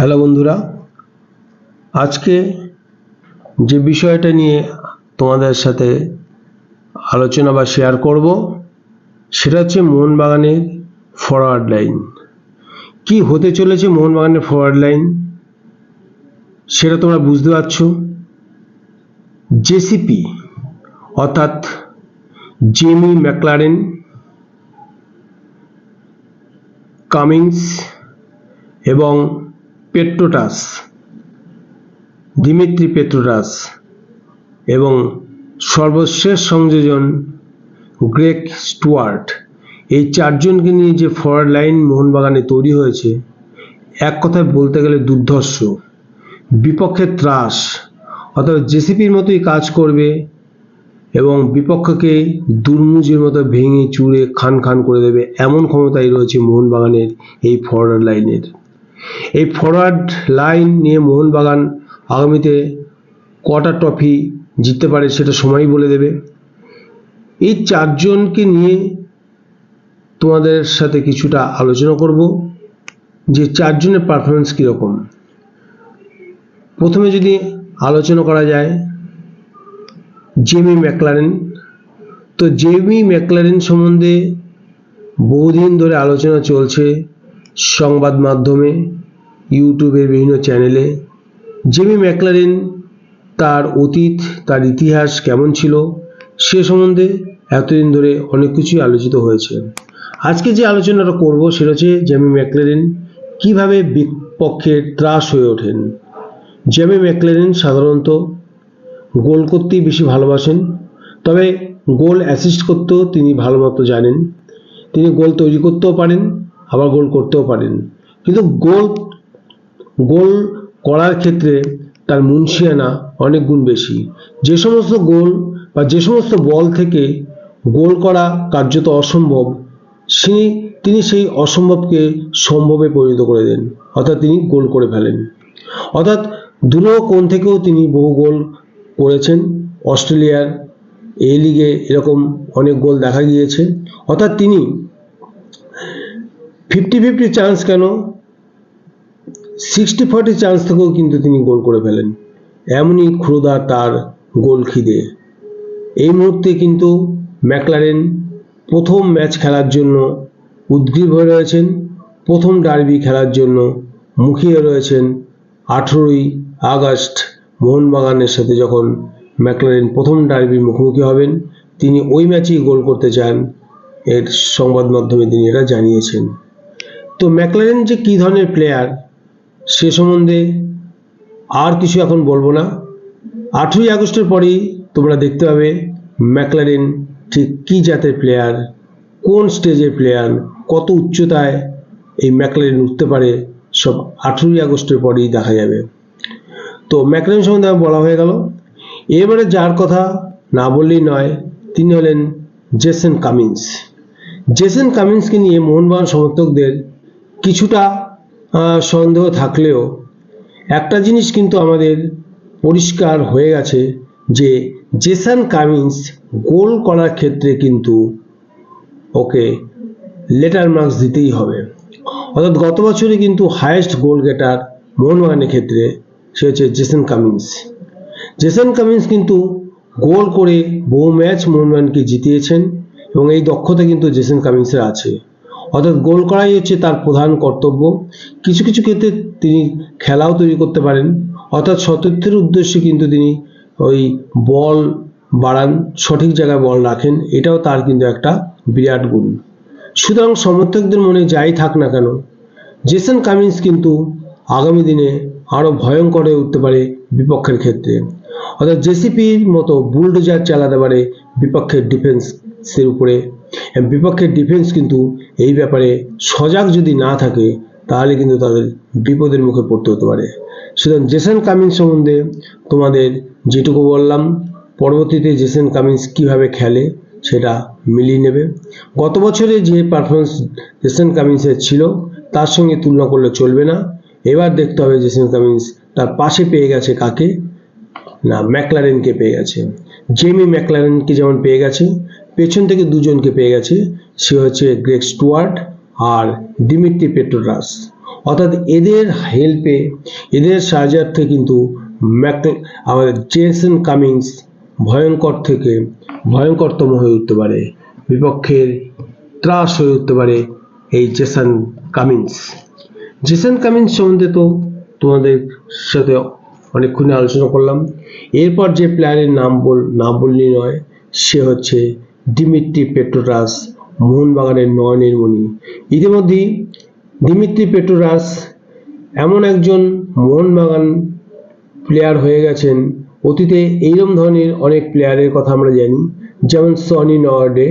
Hello বন্ধুরা, আজকে যে বিষয়টা নিয়ে তোমাদের সাথে আলোচনা বা শেয়ার করব, সেটা হচ্ছে মোহনবাগানের ফরওয়ার্ড লাইন কি হতে চলেছে মোহনবাগানের ফরওয়ার্ড লাইন সেটা তোমরা বুঝতে পারছ। জেসিপি অর্থাৎ জেমি ম্যাকলারেন কামিংস এবং পেট্রোটাস, দিমিত্রি পেট্রোটাস এবং সর্বশেষ সংযোজন গ্রেক স্টুয়ার্ট। এই চারজনকে নিয়ে যে ফরওয়ার্ড লাইন মোহনবাগানে তৈরি হয়েছে, এক কথায় বলতে গেলে দুর্ধর্ষ। বিপক্ষের ত্রাস, অর্থাৎ জেসিপির মতোই কাজ করবে এবং বিপক্ষকে দুর্মুজির মতো ভেঙে চুড়ে খান খান করে দেবে এমন ক্ষমতাই রয়েছে মোহনবাগানের এই ফরওয়ার্ড লাইনের। এই ফরওয়ার্ড লাইন নিয়ে মোহনবাগান আগামীতে কটা ট্রফি জিততে পারে সেটা সময়ই বলে দেবে। এই চারজনকে নিয়ে তোমাদের সাথে কিছুটা আলোচনা করব, যে চারজনের পারফরমেন্স কীরকম। প্রথমে যদি আলোচনা করা যায়, জেমি ম্যাকলারেন। তো জেমি ম্যাকলারেন সম্বন্ধে বহুদিন ধরে আলোচনা চলছে সংবাদ মাধ্যমে ইউটিউবের বিভিন্ন চ্যানেলে। জেমি ম্যাকলারেন, তার অতীত, তার ইতিহাস কেমন ছিল, সে সম্বন্ধে এতদিন ধরে অনেক কিছুই আলোচিত হয়েছে। আজকে যে আলোচনাটা করব সেটা হচ্ছে জেমি ম্যাকলারেন কীভাবে বিপক্ষের ত্রাস হয়ে ওঠেন। জেমি ম্যাকলারেন সাধারণত গোল করতেই বেশি ভালোবাসেন, তবে গোল অ্যাসিস্ট করতেও তিনি ভালো মতো জানেন। তিনি গোল তৈরি করতেও পারেন আবার গোল করতেও পারেন। কিন্তু গোল গোল করার ক্ষেত্রে তার মুন্সিয়ানা অনেক গুণ বেশি। যে সমস্ত গোল বা যে সমস্ত বল থেকে গোল করা কার্যত অসম্ভব সেই তিনি সেই অসম্ভবকে সম্ভবে পরিণত করে দেন, অর্থাৎ তিনি গোল করে ফেলেন। অর্থাৎ দুনো কোণ থেকেও তিনি বহু গোল করেছেন। অস্ট্রেলিয়ার এই লিগে এরকম অনেক গোল দেখা গিয়েছে। অর্থাৎ তিনি ফিফটি ফিফটি চান্স কেন? সিক্সটি ফর্টি চান্স থেকেও কিন্তু তিনি গোল করে ফেলেন। এমনই ক্ষুদা তার গোল খিদে এই মুহূর্তে কিন্তু ম্যাকলারেন প্রথম ম্যাচ খেলার জন্য উদ্গ্রীব হয়ে রয়েছেন। প্রথম ডার্বি খেলার জন্য মুখিয়ে রয়েছেন আঠেরোই আগস্ট মোহনবাগানের সাথে যখন ম্যাকলারেন প্রথম ডার্বির মুখোমুখি হবেন। তিনি ওই ম্যাচেই গোল করতে চান। এর সংবাদ মাধ্যমে তিনি এটা জানিয়েছেন। তো ম্যাকলারেন যে কী ধরনের প্লেয়ার সে সম্বন্ধে আর কিছু এখন বলব না। আঠেরোই আগস্টের পরেই তোমরা দেখতে পাবে ম্যাকলারেন ঠিক কী জাতের প্লেয়ার কোন স্টেজের প্লেয়ার কত উচ্চতায় এই ম্যাকলারেন উঠতে পারে, সব আঠেরোই আগস্টের পরেই দেখা যাবে। তো ম্যাকলারেন সম্বন্ধে বলা হয়ে গেল। এবারে যার কথা না বললেই নয়, তিনি হলেন জেসন কামিন্স। জেসন কামিন্সকে নিয়ে মোহনবাগান সমর্থকদের কিছুটা সন্দেহ থাকলেও একটা জিনিস কিন্তু আমাদের পরিষ্কার হয়ে গেছে যে জেসান কামিন্স গোল করার ক্ষেত্রে কিন্তু ওকে লেটার মার্কস দিতেই হবে। অর্থাৎ গত বছরে কিন্তু হায়েস্ট গোল গেটার মোহনবাগানের ক্ষেত্রে সে হচ্ছে জেসন কামিন্স। জেসন কামিন্স কিন্তু গোল করে বহু ম্যাচ মোহনবাগানকে জিতিয়েছেন এবং এই দক্ষতা কিন্তু জেসন কামিন্সের আছে। অর্থাৎ গোল করাই হচ্ছে তার প্রধান কর্তব্য। কিছু কিছু ক্ষেত্রে তিনি খেলাও তৈরি করতে পারেন। অর্থাৎ সতীর্থের উদ্দেশ্যে কিন্তু তিনি ওই বল বাড়ান, সঠিক জায়গায় বল রাখেন। এটাও তার কিন্তু একটা বিরাট গুণ। সুতরাং সমর্থকদের মনে যাই থাক না কেন, জেসন কামিন্স কিন্তু আগামী দিনে আরও ভয়ঙ্কর হয়ে উঠতে পারে বিপক্ষের ক্ষেত্রে। অর্থাৎ জেসিপির মতো বুলডোজার চালাতে পারে বিপক্ষের ডিফেন্সের উপরে। বিপক্ষের ডিফেন্স কিন্তু এই ব্যাপারে সজাগ যদি না থাকে, তাহলে কিন্তু তাদের বিপদের মুখে পড়তে হতে পারে। সুতরাং জেসন কামিন্স সম্বন্ধে তোমাদের যেটুকু বললাম, পরবর্তীতে জেসন কামিন্স কীভাবে খেলে সেটা মিলিয়ে নেবে। গত বছরে যে পারফরমেন্স জেসন কামিন্সের ছিল, তার সঙ্গে তুলনা করলে চলবে না। এবার দেখতে হবে জেসন কামিন্স তার পাশে পেয়ে গেছে কাকে? না, ম্যাকলারেনকে পেয়ে গেছে। জেমি ম্যাকলারেনকে যেমন পেয়ে গেছে পেছন থেকে দুজনকে পেয়ে গেছে। সে হচ্ছে গ্রেক স্টুয়ার্ট আর ডিমিট্রি পেট্রোরাস অর্থাৎ এদের হেল্পে এদের সাহায্যার্থে কিন্তু আমাদের জেসন কামিংস ভয়ঙ্কর থেকে ভয়ঙ্করতম হয়ে উঠতে পারে। বিপক্ষের ত্রাস হয়ে উঠতে পারে এই জেসন কামিংস। জেসন কামিংস সম্বন্ধে তো তোমাদের সাথে অনেকক্ষণে আলোচনা করলাম। এরপর যে প্লেয়ারের নাম বল, নাম বললি নয়, সে হচ্ছে ডিমিট্রি পেট্রোরাস মোহনবাগানের নয়নের মণি ইতিমধ্যেই দিমিত্রি পেট্রোরাস এমন একজন মোহনবাগান প্লেয়ার হয়ে গেছেন। অতীতে এইরকম ধরনের অনেক প্লেয়ারের কথা আমরা জানি, যেমন Sony Norde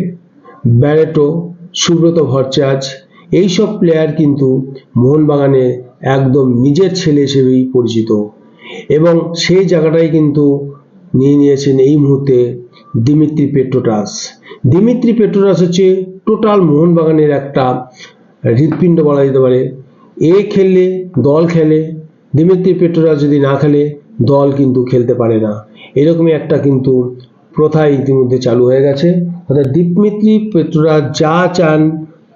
Barreto Subrata Bhattacharya, এইসব প্লেয়ার কিন্তু মোহনবাগানের একদম নিজের ছেলে হিসেবেই পরিচিত। এবং সেই জায়গাটাই কিন্তু নিয়ে নিয়েছেন এই মুহূর্তে দিমিত্রি পেট্রোটাস। দিমিত্রি পেট্রোটাস হচ্ছে টোটাল মোহনবাগানের একটা হৃৎপিণ্ড বলা যেতে পারে। এ খেললে দল খেলে, দিমিত্রি পেট্রোটাস যদি না খেলে, দল কিন্তু খেলতে পারে না। এরকমই একটা কিন্তু প্রথা ইতিমধ্যে চালু হয়ে গেছে। অর্থাৎ দিমিত্রি পেট্রোরাস যা চান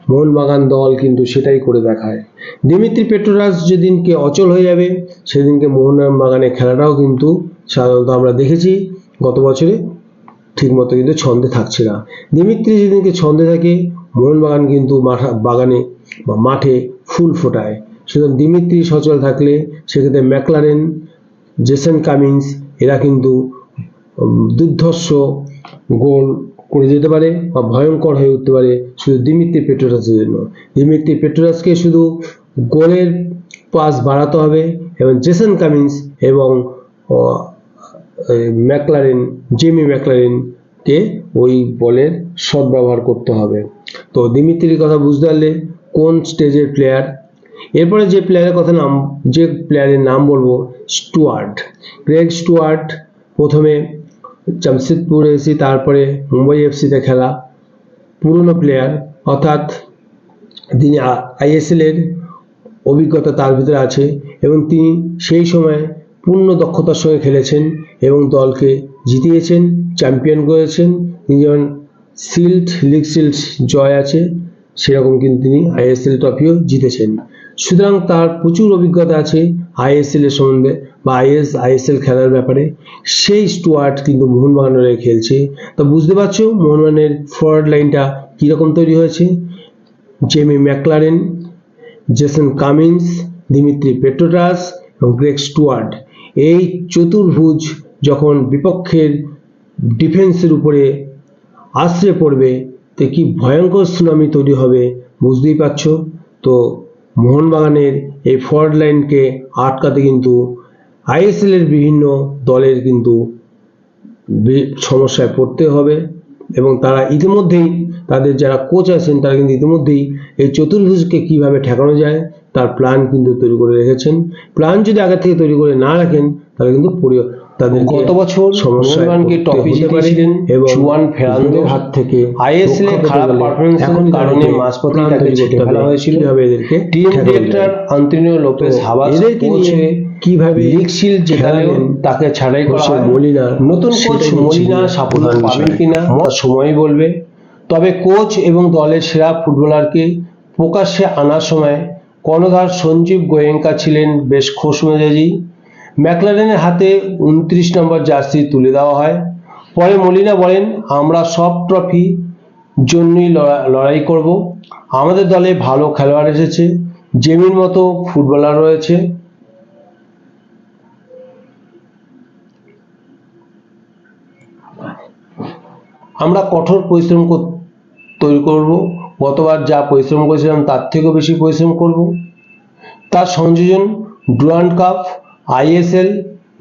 মোহনবাগান দল কিন্তু সেটাই করে দেখায়। দিমিত্রি পেট্রোরাস যেদিনকে অচল হয়ে যাবে, সেদিনকে মোহনবাগানের খেলাটাও কিন্তু সাধারণত আমরা দেখেছি। গত বছরে ঠিকমতো কিন্তু ছন্দে থাকছে না। দিমিত্রি যেদিনকে ছন্দে থাকে, মোহনবাগান কিন্তু মাঠা, বাগানে বা মাঠে ফুল ফোটায়। সুতরাং দিমিত্রি সচল থাকলে সেক্ষেত্রে ম্যাকলারেন, জেসন কামিন্স, এরা কিন্তু দুর্ধর্ষ গোল করে যেতে পারে বা ভয়ঙ্কর হয়ে উঠতে পারে শুধু দিমিত্রি পেট্রোরাসের জন্য। দিমিত্রি পেট্রোরাসকে শুধু গোলের পাস বাড়াতে হবে এবং জেসন কামিন্স এবং ম্যাকলারেন, জেমি ম্যাকলারেনকে ওই বলের সদ্ব্যবহার করতে হবে। তো দিমিত্রির কথা বুঝতে পারলে কোন স্টেজের প্লেয়ার এরপরে যে প্লেয়ারের কথা নাম যে প্লেয়ারের নাম বলব, স্টুয়ার্ট। গ্রেগ স্টুয়ার্ট প্রথমে জামশেদপুর এসি তারপরে মুম্বাই এফসিতে খেলা। পুরনো প্লেয়ার অর্থাৎ তিনি আইএসএল এর অভিজ্ঞতা তার ভিতরে আছে এবং তিনি সেই সময় পূর্ণ দক্ষতার সঙ্গে খেলেছেন। এবং দলকে জিতিয়েছেন, চ্যাম্পিয়ন করেছেন। তিনি যেমন সিল্ড লিগ সিল্ড জয় আছে, সেরকম কিন্তু তিনি আইএসএল ট্রফিও জিতেছেন। সুতরাং তার প্রচুর অভিজ্ঞতা আছে আইএসএল এর সম্বন্ধে বা আইএস, আইএসএল খেলার ব্যাপারে। সেই স্টুয়ার্ট কিন্তু মোহনবাগানের হয়ে খেলছে। তো বুঝতে পারছ মোহনবাগানের ফরওয়ার্ড লাইনটা কীরকম তৈরি হয়েছে? Jamie McLaren Jason Cummings Dimitri Petratos এবং গ্রেগ স্টুয়ার্ড এই চতুর্ভুজ যখন বিপক্ষের ডিফেন্সের উপরে আশ্রে পড়বে, তো কি ভয়ঙ্কর সুনামি তৈরি হবে বুঝতেই পারছ? তো মোহনবাগানের এই ফরওয়ার্ড লাইনকে আটকাতে কিন্তু আইএসএল এর বিভিন্ন দলের কিন্তু সমস্যায় পড়তে হবে এবং তারা ইতিমধ্যেই তাদের যারা কোচ আছেন, তারা কিন্তু ইতিমধ্যেই এই চতুর্ভুজকে কীভাবে ঠেকানো যায় তার প্ল্যান কিন্তু তৈরি করে রেখেছেন। প্ল্যান যদি আগে থেকে তৈরি করে না রাখেন তাহলে কিন্তু তাদের গত বছর সমস্যায় মোহনবাগানকে পড়তে ট্রফি জিতিয়েছিলেন এবং জুয়ান ফেরান্দোর হাত থেকে আইএসএল এর খারাপ কারণে মাঝপথে তাকে করতে ফেলা হয়েছিল। Team director Antonio Lopez Habas কীভাবে লিগ শিল্ড জেতালেও তাকে ছাড়াই করা হোসে হয়। মলিনা, নতুন কোচ মলিনা সাফল্য পাবেন কিনা সময় বলবে। তবে কোচ এবং দলের সেরা ফুটবলারকে প্রকাশ্যে আনার সময় কর্ণধার সঞ্জীব গোয়েঙ্কা ছিলেন বেশ খোশ মেজাজি ম্যাকলারেনের হাতে উনত্রিশ নম্বর জার্সি তুলে দেওয়া হয়। পরে মলিনা বলেন, আমরা সব ট্রফি জন্যই লড়া- লড়াই করব। আমাদের দলে ভালো খেলোয়াড় এসেছে, জেমির মতো ফুটবলার রয়েছে। আমরা কঠোর পরিশ্রম তৈরি করব। গতবার যা পরিশ্রম করেছিলাম, তার থেকেও বেশি পরিশ্রম করব। তার সংযোজন Durand cup ISL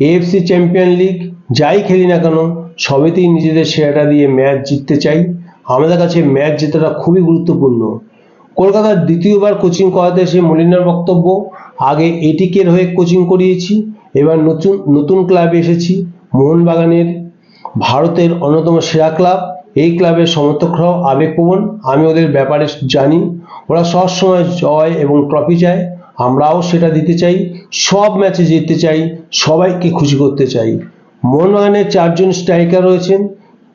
AFC champion league, যাই খেলি না কেন, সবেতেই নিজেদের সেরাটা দিয়ে ম্যাচ জিততে চাই। আমাদের কাছে ম্যাচ জেতাটা খুবই গুরুত্বপূর্ণ। কলকাতার দ্বিতীয়বার কোচিং করাতে এসে মলিনার বক্তব্য, আগে এটিকের হয়ে কোচিং করিয়েছি, এবার নতুন নতুন ক্লাবে এসেছি, মোহনবাগানের ভারতের অন্যতম সেরা ক্লাব। এই ক্লাবের সমর্থকরাও আবেগপ্রবণ, আমি ওদের ব্যাপারে জানি। ওরা সবসময় জয় এবং ট্রফি চায়। আমরাও সেটা দিতে চাই। সব ম্যাচে জিততে চাই। সবাইকে খুশি করতে চাই। মোহনবাগানের চারজন স্ট্রাইকার রয়েছেন।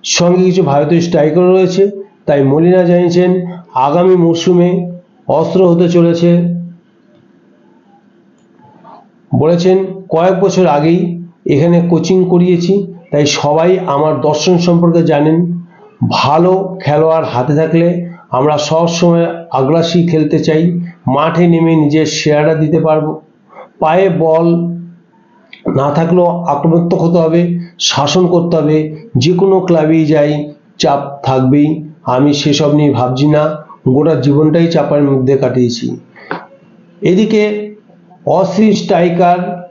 সঙ্গে কিছু ভারতীয় স্ট্রাইকার রয়েছে। তাই মলিনা জানিয়েছেন, আগামী মরশুমে অস্ত্র হতে চলেছে। বলেছেন, কয়েক বছর আগেই এখানে কোচিং করিয়েছি। তাই সবাই আমার দর্শন সম্পর্কে জানেন। ভালো খেলোয়াড় হাতে থাকলে আমরা সবসময় আগ্রাসী খেলতে চাই। মাঠে নেমে নিজের শেয়ারটা দিতে পারব। পায়ে বল না থাকলেও আক্রমণাত্মক হতে হবে, শাসন করতে হবে। যে কোনো ক্লাবেই যাই, চাপ থাকবেই। আমি সেসব নিয়ে ভাবছি না। গোটা জীবনটাই চাপের মধ্যে কাটিয়েছি। এদিকে অস্থির স্ট্রাইকার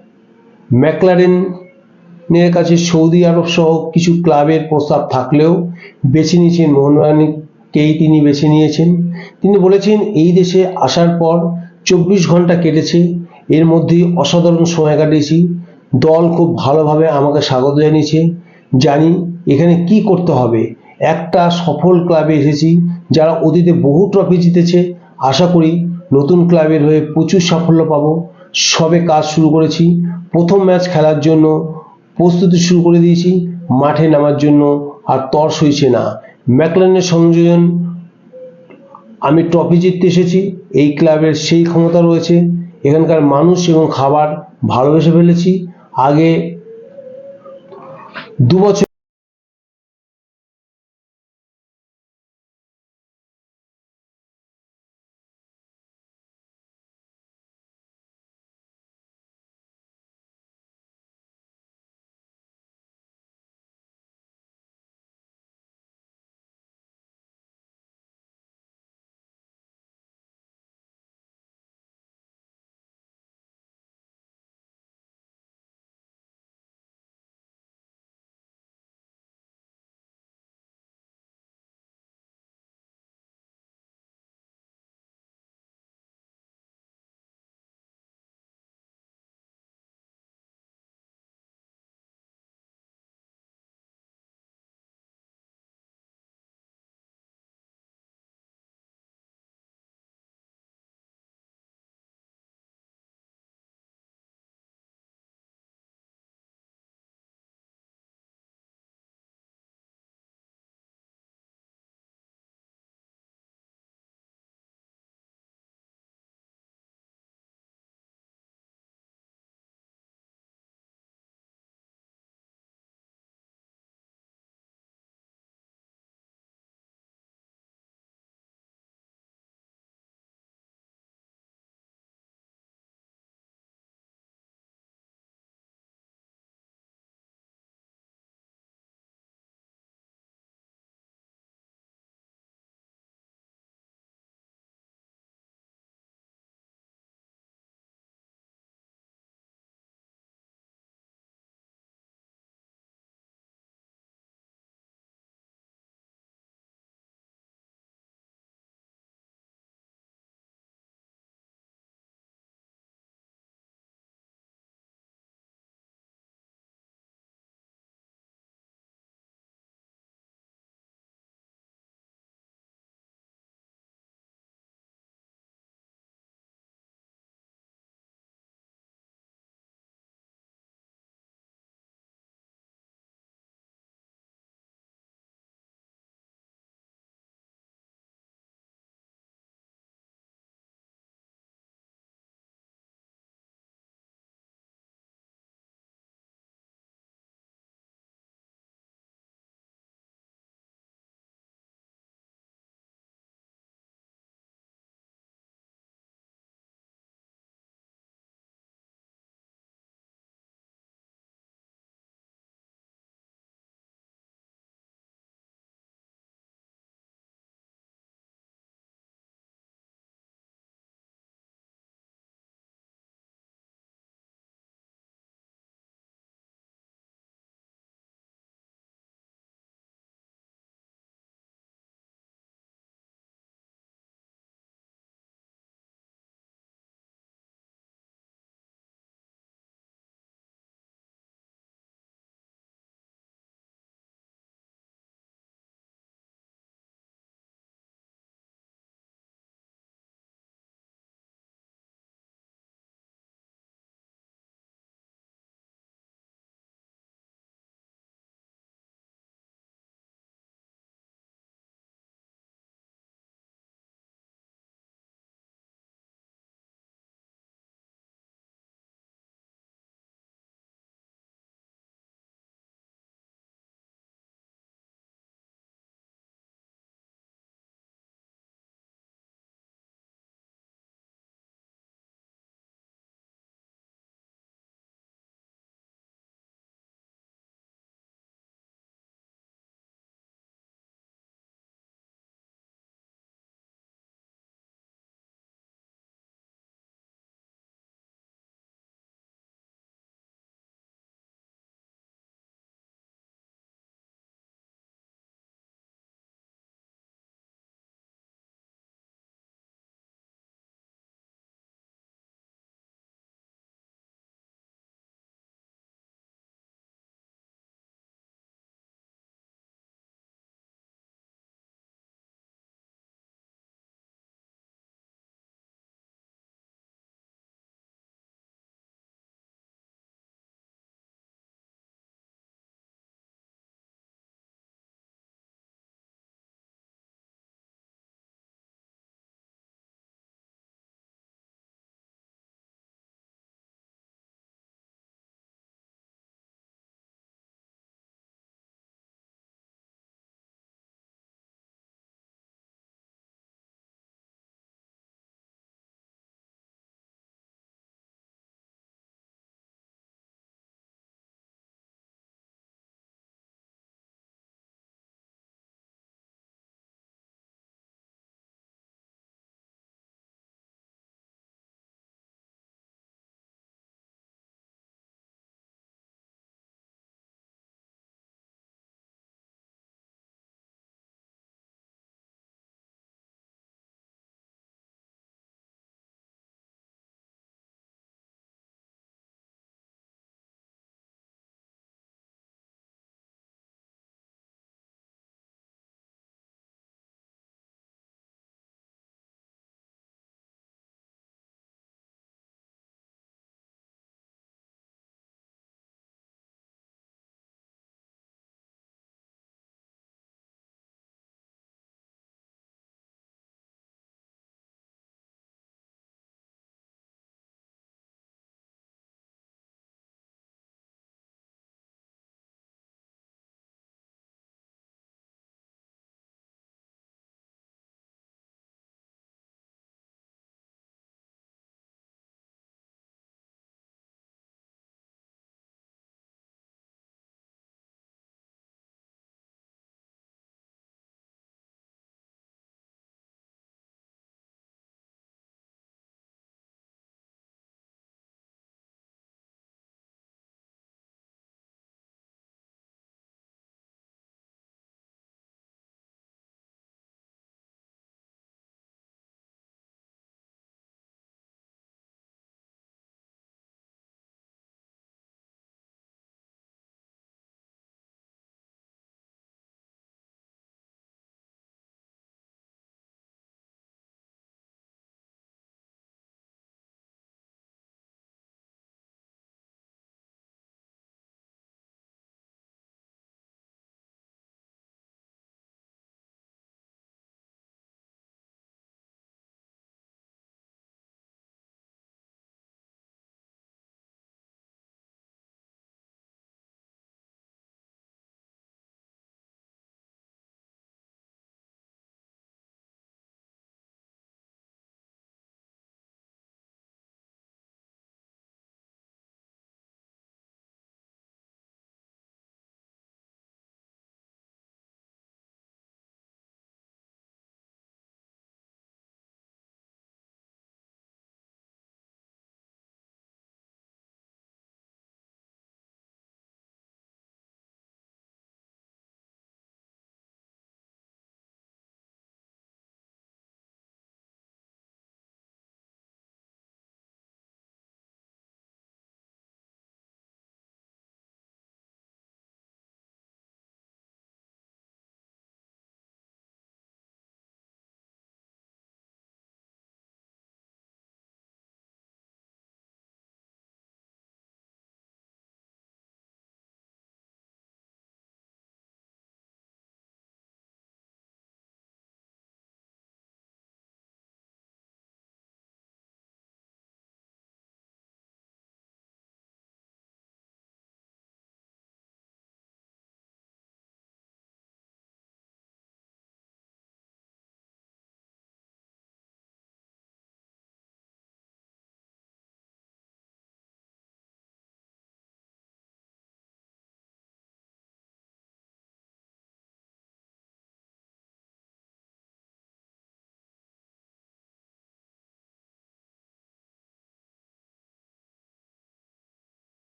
ম্যাকলারেনের কাছে সৌদি আরব সহ কিছু ক্লাবের প্রস্তাব থাকলেও বেছে নিয়েছেন মোহনবাগানকেই তিনি বেছে নিয়েছেন। তিনি বলেছেন, এই দেশে আসার পর চব্বিশ ঘণ্টা কেটেছে, এর মধ্যেই অসাধারণ সময় কাটিয়েছি। দল খুব ভালোভাবে আমাকে স্বাগত জানিয়েছে। জানি এখানে কি করতে হবে। একটা সফল ক্লাবে এসেছি, যারা অতীতে বহু ট্রফি জিতেছে। আশা করি নতুন ক্লাবের হয়ে প্রচুর সাফল্য পাবো। সবে কাজ শুরু করেছি। প্রথম ম্যাচ খেলার জন্য প্রস্তুতি শুরু করে দিয়েছি। মাঠে নামার জন্য আর তর হয়েছে না। ম্যাকলানের সংযোজন, আমি ট্রফি জিততে এসেছি। এই ক্লাবের সেই ক্ষমতা রয়েছে। এখানকার মানুষ এবং খাবার ভালোবেসে ফেলেছি। আগে দু বছর